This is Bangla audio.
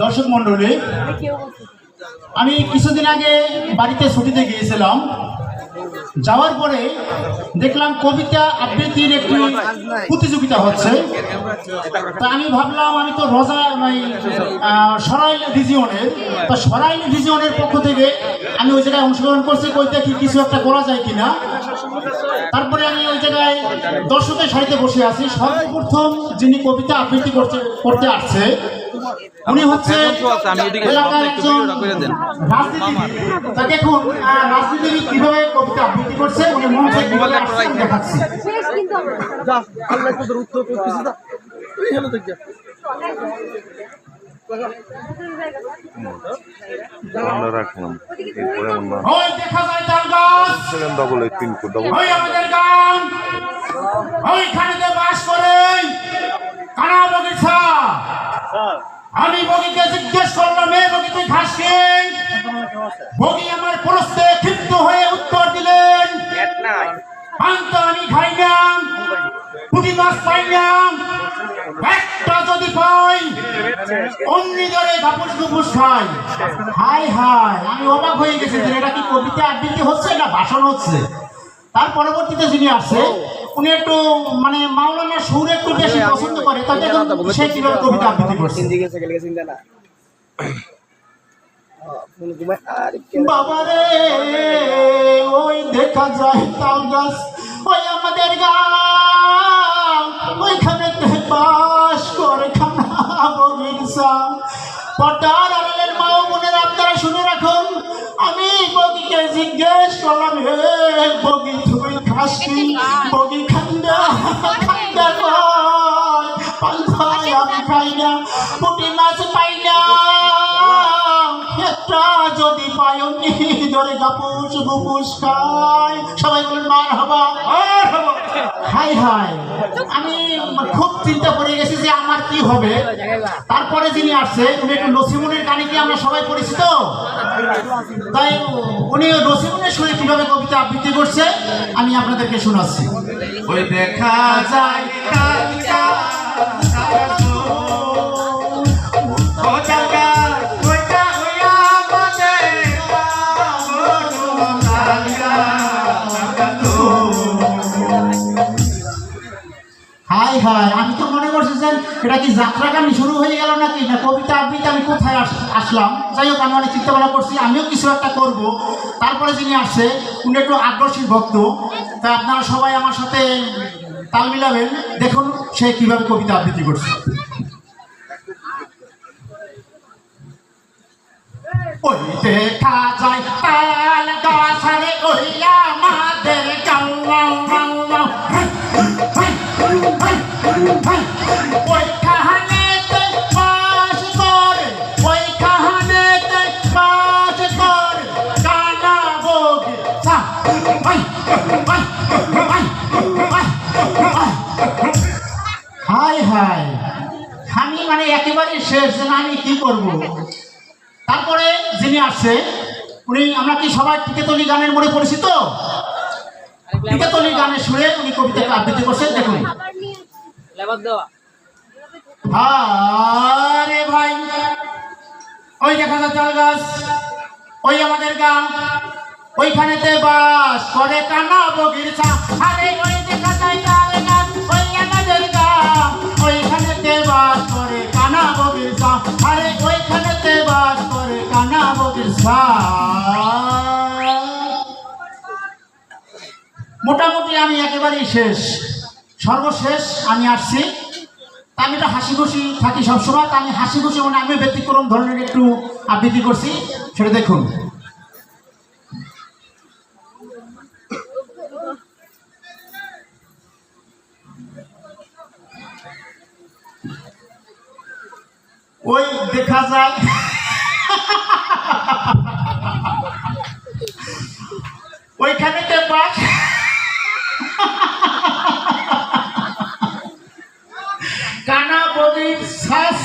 দর্শক মণ্ডলী আমি কিছুদিন আগে বাড়িতে ছুটিতে গিয়েছিলাম। যাওয়ার পরে দেখলাম কবিতা আবৃত্তির একটি প্রতিযোগিতা হচ্ছে। তা আমি ভাবলাম আমি তো রোজা আহ, সরাইল রিজিয়নের তো সরাইল রিজিয়নের পক্ষ থেকে আমি ওই জায়গায় অংশগ্রহণ করছি কই দেখি কিছু একটা করা যায় কিনা? তারপরে আমি ওই জায়গায় দর্শকের সারিতে বসে আছি। সর্বপ্রথম যিনি কবিতা আবৃত্তি করতে করতে আসছে উনি হচ্ছে আমি এলাকার একজন। রাজনীতিবিদ। দেখুন রাজনীতিবিদ কীভাবে কবিতা আবৃত্তি করছে উনি মঞ্চে কীভাবে দেখাচ্ছি। উত্তর রাখলাম। দেখা যায় গাছ। ডবল এইট ডবল আমাদের গান। বাস করে কানা বগিচা আমি বগিকে জিজ্ঞেস করলাম এ বগি তুই কি? বগি আমার প্রশ্নে ক্ষিপ্ত হয়ে উত্তর দিলেন পান্ত আমি খাই না পুঁটি মাছ পাই না একটা যদি পাই অমনি ধরে গাপুস গুপুস খাই। হাই হাই আমি অবাক হয়ে গেছি যে এটা কি কবিতা আবৃত্তি হচ্ছে না ভাষণ হচ্ছে? তার পরবর্তীতে যিনি আসছে উনি একটু মানে মাওলানা সুর একটু বেশি পছন্দ করে দেখুন সে কীভাবে কবিতা আবৃত্তি করছে। ঘুমাই আর বাবারে ওই দেখা যায় তাল গাছ ওই আমাদের গান ওইখানে বাস করে খানা বগিরসা পর্দার আড়ালের মা বোনের আপনারা শুনে রাখুন আমি বগিকে জিজ্ঞেস করলাম হে বগি তুই খাস কি বগি খান্দা খান্দা কয়? পান্থায় আমি খাই না পুটি মাছ পাই না। একটা যদি পায়নি ধরে গাপুস গুপুস খায়। সবাই বলুন মার হবা। Hi hi. আমি খুব চিন্তা করে গেছি যে আমার কি হবে। তারপরে যিনি আসছে, উনি একটু নসিমুনের গানে কি আমরা সবাই পরিচিত? তাই উনি নসিমুনের সুরে কীভাবে কবিতা আবৃত্তি করছে, আমি আপনাদেরকে শোনাচ্ছি। দেখা যায় এটা কি যাত্রা গান শুরু হয়ে গেল নাকি না কবিতা আবৃত্তি আমি কোথায় আস- আসলাম যাই হোক আমি অনেক চিন্তা ভাবনা করছি আমিও কিছু একটা করব তারপরে যিনি আসছে উনি একটু আগ্রসী ভক্ত তা আপনারা সবাই আমার সাথে তাল মিলাবেন দেখুন সে কীভাবে কবিতা আবৃত্তি করছে ওই দেখা যায় তাল গাছারে ওই আমাদের গাও ওই কাহানেতে হাই হাই। আমি মানে একেবারে শেষ না, আমি কি করব? তারপরে যিনি আসছে, উনি আমরা কি সবাই টিকেতলি গানের মনে পরিচিত টিকেতলি গানের সুরে উনি কবিতাকে আবৃত্তি করছেন, দেখুন। আরে ভাই, ওই দেখা যায় গাছ ওই আমাদের গান। ওইখানেতে বাস করে আরে মোটামুটি আমি একেবারেই শেষ। সর্বশেষ আমি আসছি। আমি তো হাসি খুশি থাকি সবসময়। তা আমি হাসি খুশি মানে আমি ব্যতিক্রম ধরনের একটু আবৃত্তি করছি। সেটা দেখুন। খাজাল ওইখানে কে পাস। কানা বদির শাস